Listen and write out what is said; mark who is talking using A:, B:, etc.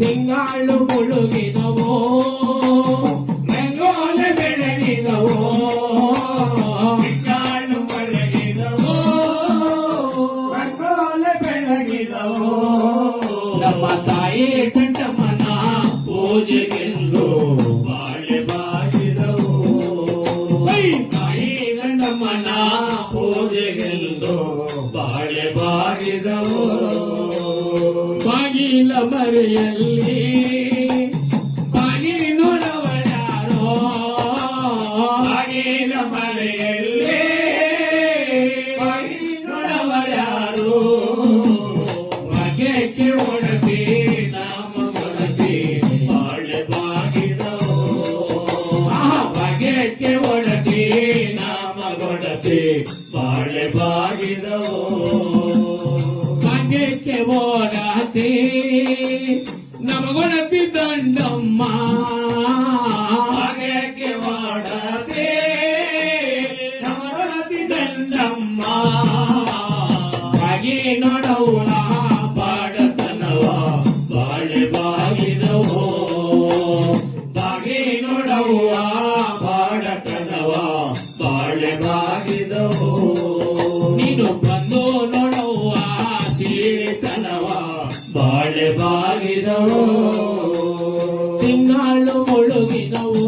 A: ತಿಂಗಳು ಮುಳುಗಿದವೋ ರಂಗೋಲೆ ಬೆಳಗಿದವೋ ತಿಂಗಳು ಮುಳುಗಿದವೋ ರಂಗೋಲೆ ಬೆಳಗಿದವೋ ನಮ್ಮ ಗಂಡಮ್ಮನ ಪೂಜೆಗೆಂದು ಬಾಳೆ ಬಾಗಿದವು. ಬಾಗಿಲ ಮರೆಯಲ್ಲಿ ಬಾಗಿ ನೋಡವರಾರೋ ಬಾಗಿಲ ಮರೆಯಲ್ಲಿ ಕೊಡಸಿ ಬಾಳೆ ಬಾಗಿದವು. ಭಾಗ್ಯಕ್ಕೆ ಓಡಾತೆ ನಮಗೊಳತಿ ದಂಡಮ್ಮ. ಭಾಗ್ಯಕ್ಕೆ ಓಡಾತೆ ನಮಗೊಳತಿ ದಂಡಮ್ಮ. ಹಾಗೆ ನೋಡವ್ವ ಬಾಡತನವ ಬಾಳೆ ಬಾಗಿದವೋ ಬಂದು ನೋಡುವ ಸೀಳಿತನವ ಬಾಳೆ ಬಾಗಿದವು. ತಿಂಗಳು ಮುಳುಗಿದವು.